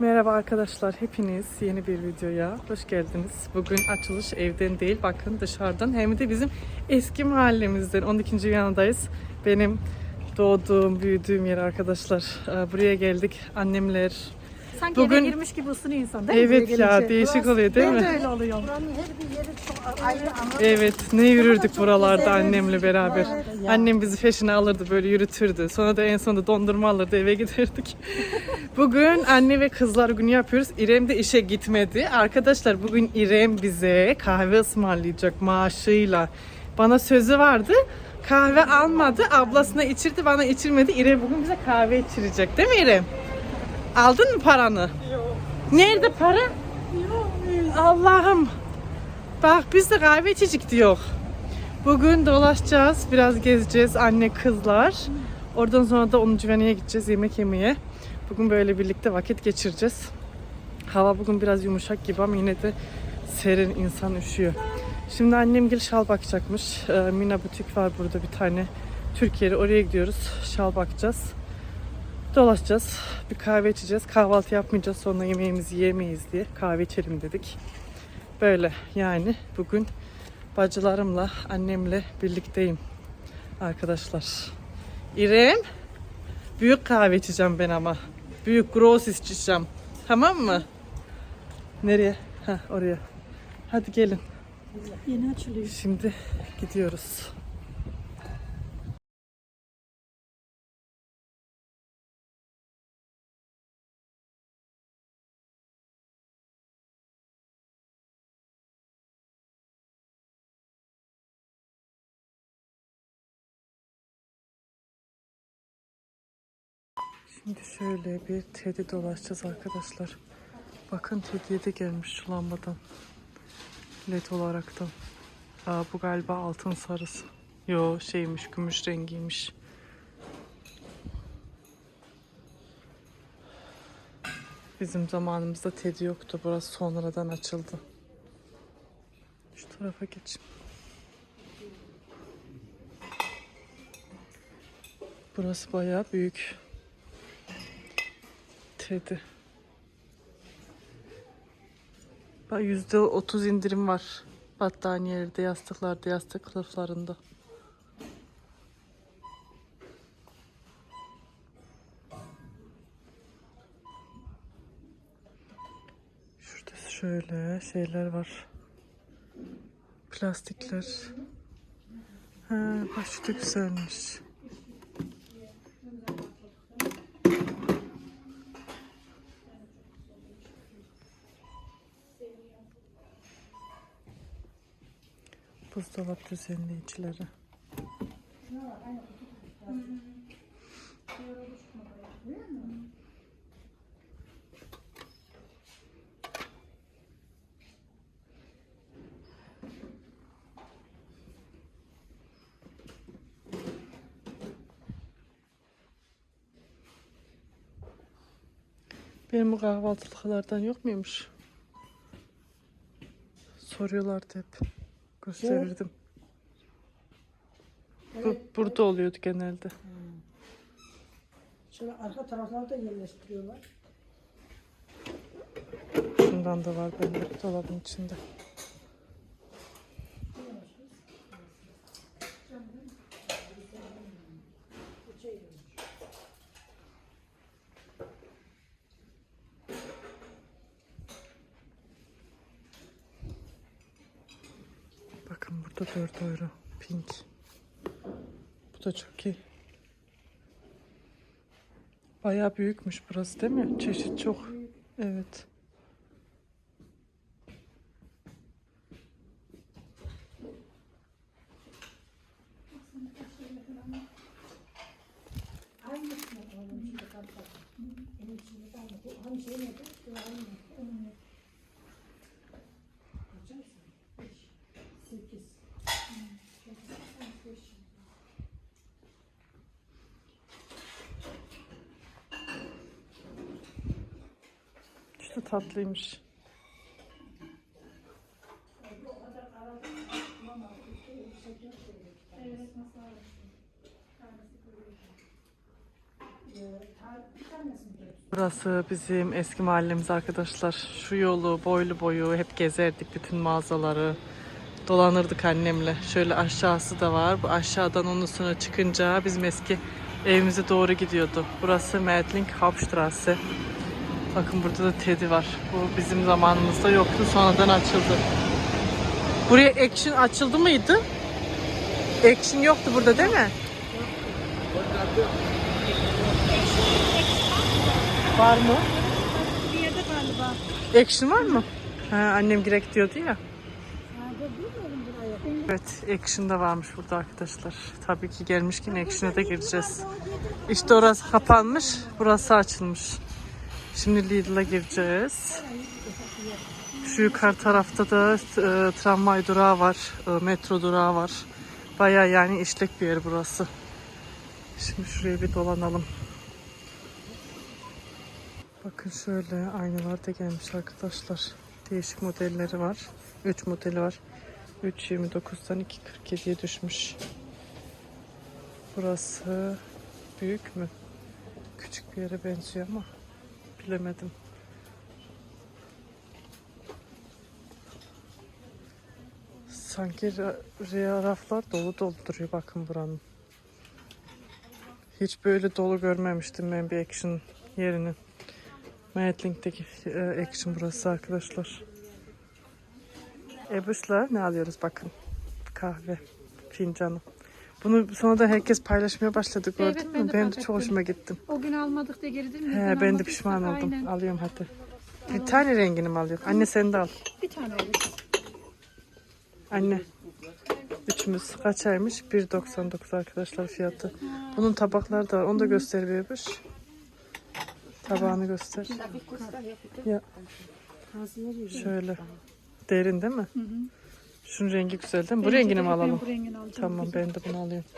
Merhaba arkadaşlar, hepiniz yeni bir videoya hoş geldiniz. Bugün açılış evden değil, bakın dışarıdan. Hem de bizim eski mahallemizden, 12. yanındayız. Benim doğduğum, büyüdüğüm yer arkadaşlar. Ee, Buraya geldik, annemler. Sanki Bugün- eve girmiş gibi ısınıyor insan değil mi? Evet buraya ya, gelince? değişik oluyor değil Ben mi? de öyle oluyor. Buranın her bir yeri çok ayrı ama Evet, ne yürürdük buralarda annemle beraber. Annem bizi peşine alırdı, böyle yürütürdü. Sonra da en sonunda dondurma alırdı, eve giderdik. bugün anne ve kızlar günü yapıyoruz. İrem de işe gitmedi. Arkadaşlar bugün İrem bize kahve ısmarlayacak maaşıyla. Bana sözü vardı. Kahve almadı, ablasına içirdi, bana içirmedi. İrem bugün bize kahve içirecek değil mi İrem? Aldın mı paranı? Yok. Nerede para? Yok. Allah'ım. Bak biz de kahve içecek diyor. Bugün dolaşacağız, biraz gezeceğiz anne kızlar. Oradan sonra da 10. Veneye gideceğiz yemek yemeye. Bugün böyle birlikte vakit geçireceğiz. Hava bugün biraz yumuşak gibi ama yine de serin insan üşüyor. Şimdi annem gel şal bakacakmış. Ee, Mina butik var burada bir tane. Türkiye'de oraya gidiyoruz. Şal bakacağız. Dolaşacağız. Bir kahve içeceğiz. Kahvaltı yapmayacağız. Sonra yemeğimizi yemeyiz diye kahve içelim dedik. Böyle yani bugün bacılarımla, annemle birlikteyim arkadaşlar. İrem, büyük kahve içeceğim ben ama. Büyük gross içeceğim. Tamam mı? Nereye? Ha oraya. Hadi gelin. Yeni açılıyor. Şimdi gidiyoruz. Şimdi şöyle bir tedi dolaşacağız arkadaşlar. Bakın tediye de gelmiş şu lambadan. LED olaraktan. Aa, bu galiba altın sarısı. Yo şeymiş gümüş rengiymiş. Bizim zamanımızda TED yoktu. Burası sonradan açıldı. Şu tarafa geç. Burası bayağı büyük. TED'i. Bak yüzde otuz indirim var. Battaniyelerde, yastıklarda, yastık kılıflarında. Şurada şöyle şeyler var. Plastikler. Ha, bak güzelmiş. Buzdolap düzenleyicileri. Benim bu kahvaltılıklardan yok muymuş? Soruyorlardı hep. Gösterirdim. Bu, burada oluyordu genelde. şöyle arka taraflarda yerleştiriyorlar. Şundan da var bende dolabın içinde. Bakın burada 4 euro. Pink. Da çok iyi. Bayağı büyükmüş burası değil mi? Çeşit çok. Evet. Tatlıymış. Burası bizim eski mahallemiz arkadaşlar. Şu yolu boylu boyu hep gezerdik bütün mağazaları. Dolanırdık annemle. Şöyle aşağısı da var. Bu aşağıdan ondan sonra çıkınca bizim eski evimize doğru gidiyordu. Burası Medling Hauptstraße. Bakın burada da Teddy var. Bu bizim zamanımızda yoktu. Sonradan açıldı. Buraya Action açıldı mıydı? Action yoktu burada değil mi? Var mı? Bir yerde galiba. Action var mı? Ha, annem direkt diyordu ya. Evet, Action da varmış burada arkadaşlar. Tabii ki gelmişken Action'a da gireceğiz. İşte orası kapanmış, burası açılmış. Şimdi Lidl'a gireceğiz. Şu yukarı tarafta da e, tramvay durağı var, e, metro durağı var. Baya yani işlek bir yer burası. Şimdi şuraya bir dolanalım. Bakın şöyle aynalar da gelmiş arkadaşlar. Değişik modelleri var. 3 modeli var. 3.29'dan 2.47'ye düşmüş. Burası büyük mü? Küçük bir yere benziyor ama bilemedim. Sanki ra- ra- raflar dolu dolu duruyor bakın buranın. Hiç böyle dolu görmemiştim ben bir action yerini. Mayatling'deki e, action burası arkadaşlar. Ebus'la ne alıyoruz bakın. Kahve fincanı. Bunu sonra da herkes paylaşmaya başladı gördün Evet, mü? ben fark de çok hoşuma gitti. O gün almadık diye geri değil mi? He, ben de pişman oldum. Aynen. Alıyorum hadi. Bir tane rengini mi alıyorum? Anne sen de al. Bir tane alırız. Anne. Üçümüz kaç aymış? 1.99 arkadaşlar fiyatı. Bunun tabakları da var. Onu da göster. Tabağını göster. Ya. Şöyle. Derin değil mi? Şunun rengi güzel değil mi? Bu Bence rengini de mi Ben alalım? bu rengini alacağım. Tamam ben de bunu alıyorum.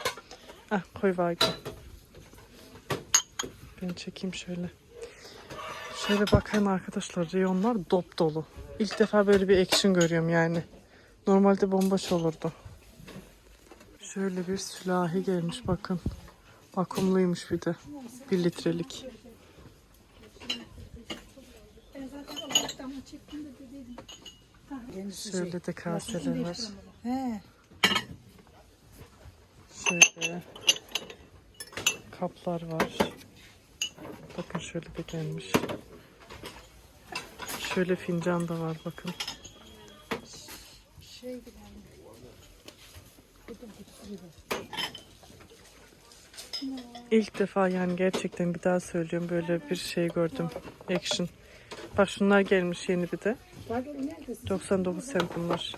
Ah koy vagi. Ben çekeyim şöyle. Şöyle bakayım arkadaşlar reyonlar dop dolu. İlk defa böyle bir action görüyorum yani. Normalde bomboş olurdu. Şöyle bir sülahi gelmiş bakın. Vakumluymuş bir de. Bir litrelik. Ben zaten çektim de dedim. Şöyle de kaseler var. He. Şöyle kaplar var. Bakın şöyle de gelmiş. Şöyle fincan da var bakın. İlk defa yani gerçekten bir daha söylüyorum böyle bir şey gördüm. Action. Bak şunlar gelmiş yeni bir de. 99 cent bunlar.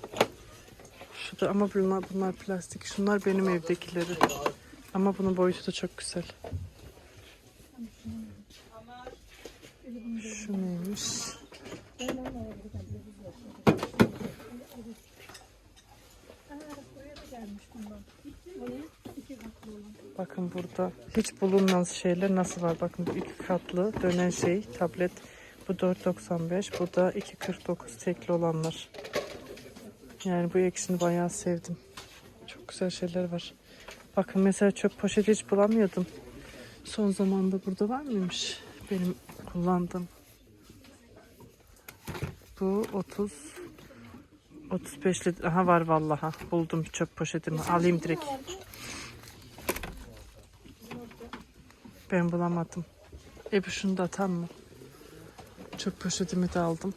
Şu da ama bunlar, bunlar plastik. Şunlar benim evdekileri. Ama bunun boyutu da çok güzel. Şu neymiş? Bakın burada hiç bulunmaz şeyler nasıl var? Bakın bu iki katlı dönen şey tablet. Bu 4.95. Bu da 2.49 tekli olanlar. Yani bu ekşini bayağı sevdim. Çok güzel şeyler var. Bakın mesela çöp poşeti hiç bulamıyordum. Son zamanda burada var mıymış? Benim kullandığım. Bu 30 35 litre. Aha var vallaha. Buldum çöp poşetimi. Alayım direkt. Ben bulamadım. E bu şunu da atam mı? Çöp poşetimi de aldım.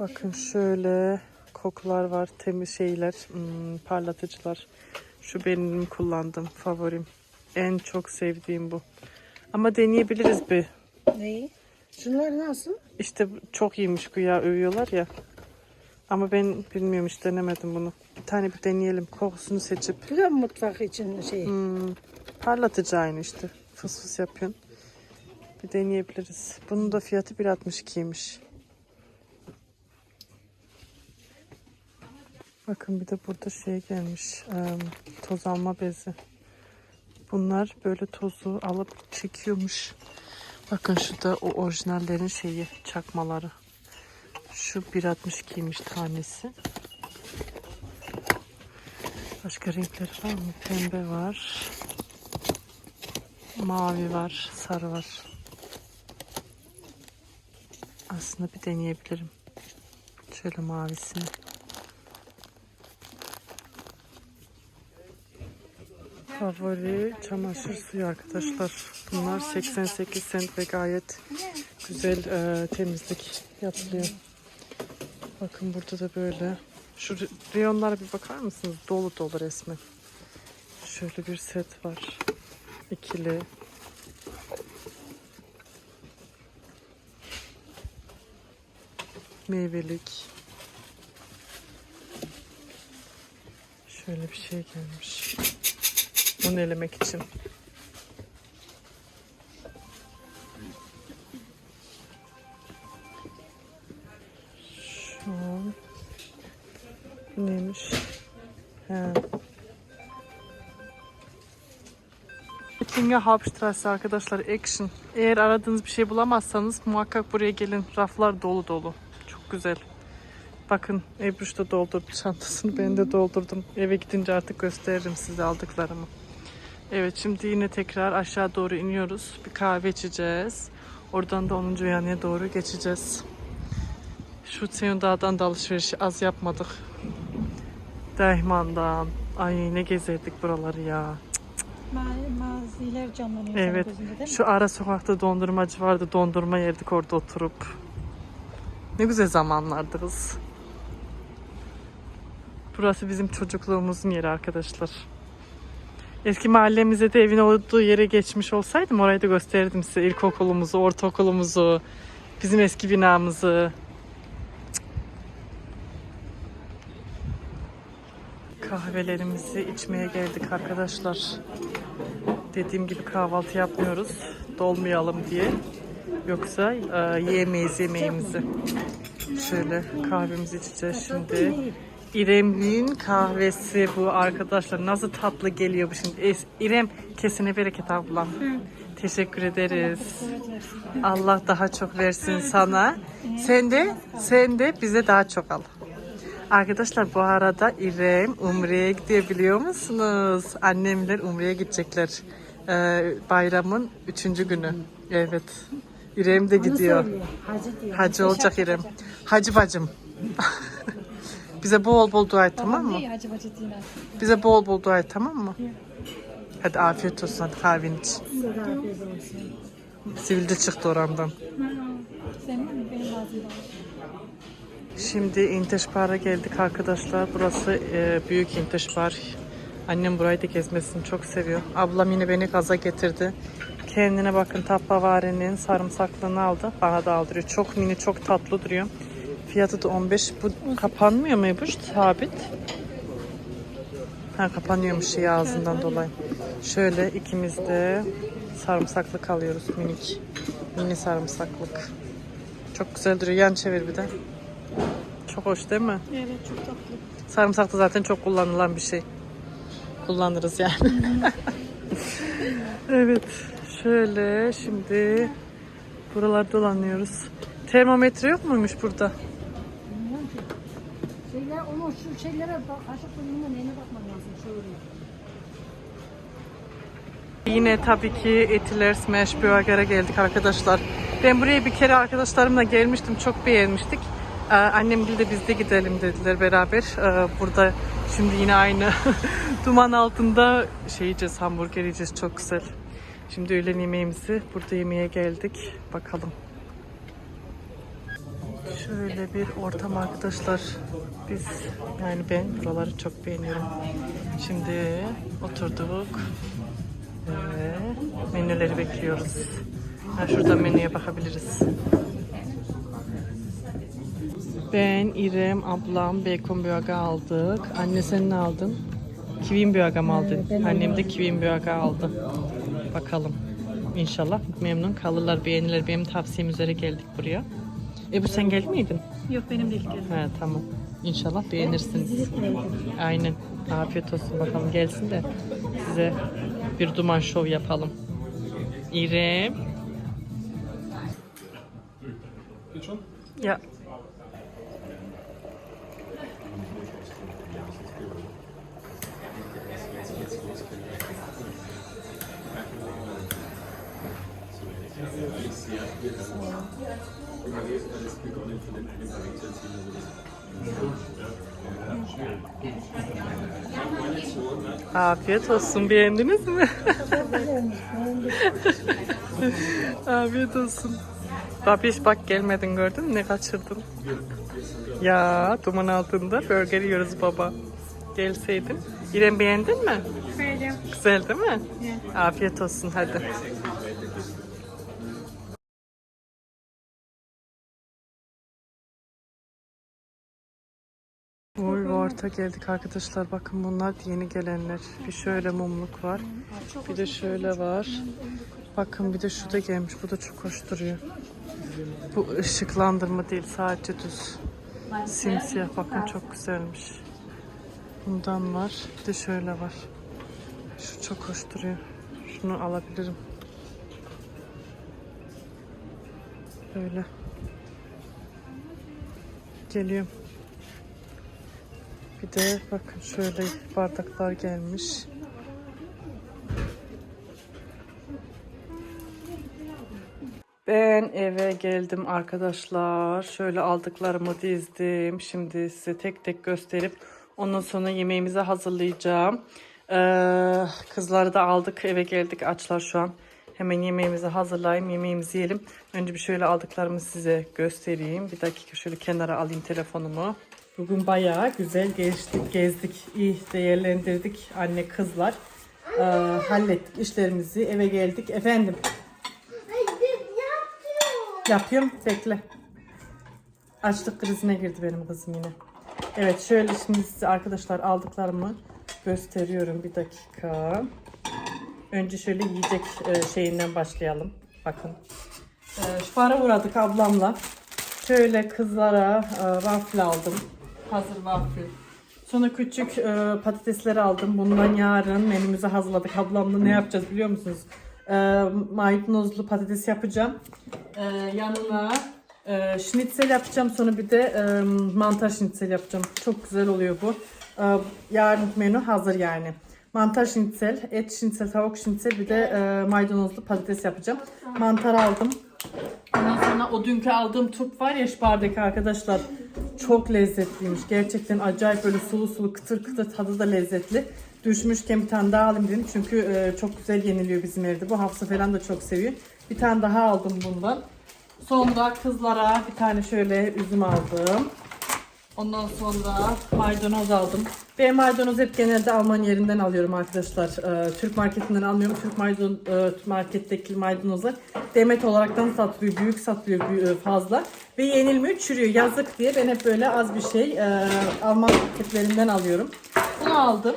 Bakın şöyle kokular var, temiz şeyler, hmm, parlatıcılar. Şu benim kullandığım favorim. En çok sevdiğim bu. Ama deneyebiliriz bir. Neyi? Şunlar nasıl? İşte çok iyiymiş güya övüyorlar ya. Ama ben bilmiyorum hiç denemedim bunu. Bir tane bir deneyelim. Kokusunu seçip. Bu da mutfak için şey. Hmm, parlatıcı aynı işte. Fıs fıs yapıyorsun. Bir deneyebiliriz. Bunun da fiyatı 1.62'ymiş. Bakın bir de burada şey gelmiş. toz alma bezi. Bunlar böyle tozu alıp çekiyormuş. Bakın şu da o orijinallerin şeyi, çakmaları. Şu 1.62'ymiş tanesi. Başka renkler var mı? Pembe var. Mavi var. Sarı var. Aslında bir deneyebilirim. Şöyle mavisini. Favori çamaşır suyu arkadaşlar. Bunlar 88 cent ve gayet güzel e, temizlik yapılıyor. Bakın burada da böyle. Şu re- reyonlara bir bakar mısınız? Dolu dolu resmen. Şöyle bir set var. İkili. Meyvelik. Şöyle bir şey gelmiş. Bunu elemek için. Ettinger Hauptstraße arkadaşlar Action. Eğer aradığınız bir şey bulamazsanız muhakkak buraya gelin. Raflar dolu dolu. Çok güzel. Bakın Ebruş da doldurdu çantasını. Ben de doldurdum. Eve gidince artık gösteririm size aldıklarımı. Evet şimdi yine tekrar aşağı doğru iniyoruz. Bir kahve içeceğiz. Oradan da 10. yanıya doğru geçeceğiz. Şu Seyun Dağ'dan da alışverişi az yapmadık. Dehman'dan. Ay ne gezerdik buraları ya. Ma- maziler canlanıyor Evet. gözünde değil mi? Şu ara sokakta dondurmacı vardı. Dondurma yerdik orada oturup. Ne güzel zamanlardı kız. Burası bizim çocukluğumuzun yeri arkadaşlar. Eski mahallemize de evin olduğu yere geçmiş olsaydım orayı da gösterirdim size. İlkokulumuzu, ortaokulumuzu, bizim eski binamızı. Kahvelerimizi içmeye geldik arkadaşlar. Dediğim gibi kahvaltı yapmıyoruz. Dolmayalım diye. Yoksa e, yiyemeyiz yemeğimizi. Şöyle kahvemizi içeceğiz şimdi. İrem'in kahvesi bu arkadaşlar. Nasıl tatlı geliyor bu şimdi. Es- İrem kesine bereket ablam. Teşekkür ederiz. Allah daha çok versin sana. Sen de sen de bize daha çok al. Arkadaşlar bu arada İrem Umre'ye gidiyor biliyor musunuz? Annemler Umre'ye gidecekler. Ee, bayramın üçüncü günü. Evet. İrem de gidiyor. Hacı diyor. Hacı olacak İrem. Hacı bacım. Bize bol bol dua et tamam mı? Bize bol bol dua et tamam mı? Hadi afiyet olsun hadi kahveni iç. Sivilde çıktı orandan. Ha, Senin mi? Benim ağzımda. Şimdi İnteşbar'a geldik arkadaşlar. Burası e, büyük İnteşbar. Annem burayı da gezmesini çok seviyor. Ablam yine beni gaza getirdi. Kendine bakın tappavarenin sarımsaklığını aldı. Bana da aldırıyor. Çok mini, çok tatlı duruyor. Fiyatı da 15. Bu kapanmıyor mu bu sabit? Ha kapanıyormuş şey ağzından dolayı. Şöyle ikimiz de sarımsaklık alıyoruz minik. Mini sarımsaklık. Çok güzel duruyor. Yan çevir bir de. Çok hoş değil mi? Evet çok tatlı. Sarımsak da zaten çok kullanılan bir şey. Kullanırız yani. evet. Şöyle şimdi buralarda dolanıyoruz. Termometre yok muymuş burada? Bilmiyorum ki. Şeyler, onu şu şeylere bak, aşık bölümüne neyine bakman lazım. Şöyle. Yine tabii ki Etiler Smash Burger'a geldik arkadaşlar. Ben buraya bir kere arkadaşlarımla gelmiştim. Çok beğenmiştik. Ee, annem de biz de gidelim dediler beraber. Ee, burada şimdi yine aynı duman altında şey yiyeceğiz, hamburger yiyeceğiz. Çok güzel. Şimdi öğlen yemeğimizi burada yemeye geldik. Bakalım. Şöyle bir ortam arkadaşlar. Biz yani ben buraları çok beğeniyorum. Şimdi oturduk. Ve menüleri bekliyoruz. Ha, şuradan menüye bakabiliriz. Ben, İrem, ablam bacon burger aldık. Anne sen ne aldın? Kivin burger mı aldın? Annem de kivin burger aldı. Bakalım. İnşallah memnun kalırlar, beğenirler. Benim tavsiyem üzere geldik buraya. E bu sen geldin miydin? Yok benim de ilk kez. He tamam. İnşallah beğenirsiniz. Aynen. Afiyet olsun bakalım gelsin de size bir duman şov yapalım. İrem. Geht schon? Ya. Afiyet olsun. Beğendiniz mi? Afiyet olsun. Babiş bak gelmedin gördün mü? Ne kaçırdın? Ya duman altında burger yiyoruz baba. Gelseydin. İrem beğendin mi? Beğendim. Güzel değil mi? Afiyet olsun hadi. Oy orta geldik arkadaşlar. Bakın bunlar yeni gelenler. Bir şöyle mumluk var. Bir de şöyle var. Bakın bir de şu da gelmiş. Bu da çok hoş duruyor. Bu ışıklandırma değil. Sadece düz. Simsiyah. Bakın çok güzelmiş. Bundan var. Bir de şöyle var. Şu çok hoş duruyor. Şunu alabilirim. Böyle. Geliyorum. Bir de bakın şöyle bardaklar gelmiş. Ben eve geldim arkadaşlar. Şöyle aldıklarımı dizdim. Şimdi size tek tek gösterip ondan sonra yemeğimizi hazırlayacağım. Ee, kızları da aldık eve geldik açlar şu an. Hemen yemeğimizi hazırlayayım yemeğimizi yiyelim. Önce bir şöyle aldıklarımı size göstereyim. Bir dakika şöyle kenara alayım telefonumu. Bugün bayağı güzel geçtik, gezdik, iyi değerlendirdik anne kızlar. Ee, hallettik işlerimizi eve geldik. Efendim Yapıyorum. Bekle. Açlık krizine girdi benim kızım yine. Evet şöyle şimdi size arkadaşlar aldıklarımı gösteriyorum. Bir dakika. Önce şöyle yiyecek e, şeyinden başlayalım. Bakın. E, şu para uğradık ablamla. Şöyle kızlara e, waffle aldım. Hazır waffle. Sonra küçük e, patatesleri aldım. Bundan yarın menümüzü hazırladık. Ablamla ne yapacağız biliyor musunuz? E, maydanozlu patates yapacağım. E, yanına e, schnitzel yapacağım. Sonra bir de e, mantar schnitzel yapacağım. Çok güzel oluyor bu. E, yarın menü hazır yani. Mantar schnitzel, et schnitzel, tavuk schnitzel bir de e, maydanozlu patates yapacağım. Mantar aldım. Ondan sonra o dünkü aldığım turp var ya Şpar'daki arkadaşlar çok lezzetliymiş. Gerçekten acayip böyle sulu sulu kıtır kıtır tadı da lezzetli. Düşmüşken bir tane daha alayım dedim çünkü e, çok güzel yeniliyor bizim evde. Bu Hafsa falan da çok seviyor. Bir tane daha aldım bundan. Sonra kızlara bir tane şöyle üzüm aldım. Ondan sonra maydanoz aldım. Ben maydanoz hep genelde Alman yerinden alıyorum arkadaşlar. Ee, Türk marketinden almıyorum. Türk maydanoz, e, marketteki maydanozlar demet olaraktan satılıyor. Büyük satılıyor büyük, fazla. Ve yenilmiyor, çürüyor. Yazık diye ben hep böyle az bir şey e, Alman marketlerinden alıyorum. Bunu aldım.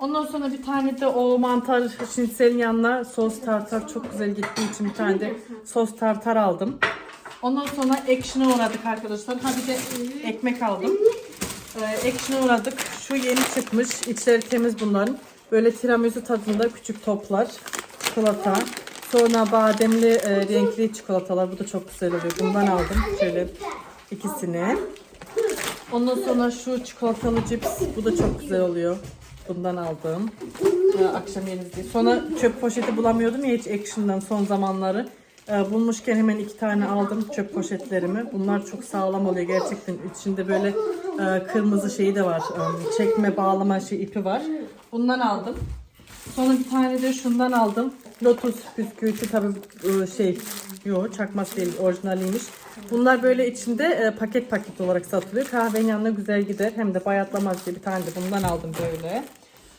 Ondan sonra bir tane de o mantar şinitselin yanına sos tartar çok güzel gittiği için bir tane de sos tartar aldım. Ondan sonra action'a uğradık arkadaşlar. Ha bir de ekmek aldım. Ee, action'a uğradık. Şu yeni çıkmış. İçleri temiz bunların. Böyle tiramisu tadında küçük toplar. Çikolata. Sonra bademli e, renkli çikolatalar. Bu da çok güzel oluyor. Bundan aldım. Şöyle ikisini. Ondan sonra şu çikolatalı cips. Bu da çok güzel oluyor. Bundan aldım. Ee, akşam yeriz. Sonra çöp poşeti bulamıyordum ya hiç Action'dan son zamanları. Ee, bulmuşken hemen iki tane aldım çöp poşetlerimi. Bunlar çok sağlam oluyor gerçekten. İçinde böyle e, kırmızı şeyi de var. E, çekme bağlama şey ipi var. Bundan aldım. Sonra bir tane de şundan aldım. Lotus bisküvisi tabi şey yo çakması değil orijinaliymiş. Bunlar böyle içinde e, paket paket olarak satılıyor. Kahvenin yanına güzel gider. Hem de bayatlamaz diye bir tane de bundan aldım böyle.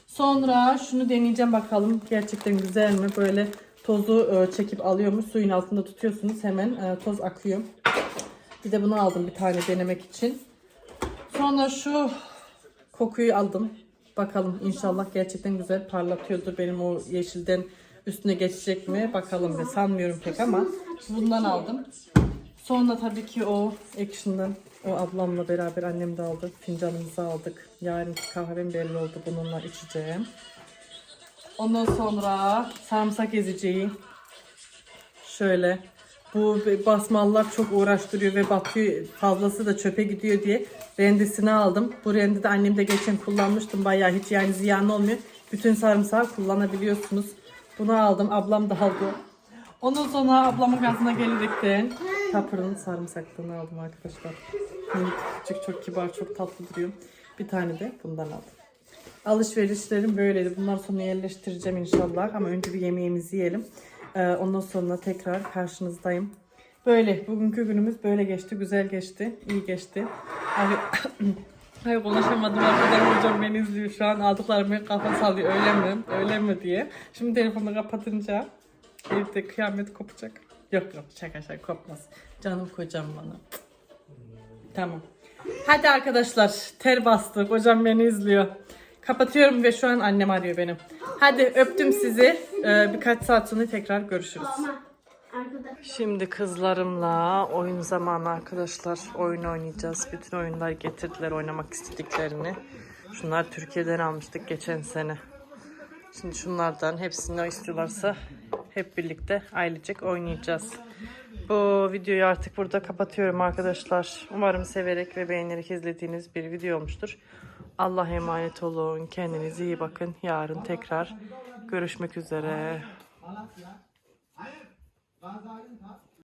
Sonra şunu deneyeceğim bakalım. Gerçekten güzel mi? Böyle tozu e, çekip alıyormuş. Suyun altında tutuyorsunuz. Hemen e, toz akıyor. Bir de bunu aldım bir tane denemek için. Sonra şu kokuyu aldım. Bakalım inşallah gerçekten güzel parlatıyordur. Benim o yeşilden üstüne geçecek mi? Bakalım ve sanmıyorum pek ama bundan aldım. Sonra tabii ki o Action'dan o ablamla beraber annem de aldı. Fincanımızı aldık. Yarın kahvem belli oldu. Bununla içeceğim. Ondan sonra sarımsak ezeceği. Şöyle. Bu basmalılar çok uğraştırıyor ve batıyor. Fazlası da çöpe gidiyor diye rendesini aldım. Bu rende de annem de geçen kullanmıştım. Bayağı hiç yani ziyan olmuyor. Bütün sarımsağı kullanabiliyorsunuz. Bunu aldım. Ablam da aldı. Ondan sonra ablamın gazına gelerekten Kapır'ın sarımsaklığını aldım arkadaşlar. Minik, küçük, çok kibar, çok tatlı duruyor. Bir tane de bundan aldım. Alışverişlerim böyleydi. Bundan sonra yerleştireceğim inşallah. Ama önce bir yemeğimizi yiyelim. Ee, ondan sonra tekrar karşınızdayım. Böyle. Bugünkü günümüz böyle geçti. Güzel geçti. iyi geçti. Abi, Hayır konuşamadım arkadan hocam beni izliyor şu an aldıklarımı kafa sallıyor öyle mi öyle mi diye. Şimdi telefonu kapatınca evde kıyamet kopacak. Yok yok şaka şaka kopmaz. Canım kocam bana. Tamam. Hadi arkadaşlar ter bastık hocam beni izliyor. Kapatıyorum ve şu an annem arıyor benim. Hadi öptüm sizi. Ee, birkaç saat sonra tekrar görüşürüz. Şimdi kızlarımla oyun zamanı arkadaşlar. Oyun oynayacağız. Bütün oyunlar getirdiler oynamak istediklerini. Şunlar Türkiye'den almıştık geçen sene. Şimdi şunlardan hepsini istiyorlarsa hep birlikte ailecek oynayacağız. Bu videoyu artık burada kapatıyorum arkadaşlar. Umarım severek ve beğenerek izlediğiniz bir video olmuştur. Allah'a emanet olun. Kendinize iyi bakın. Yarın tekrar görüşmek üzere.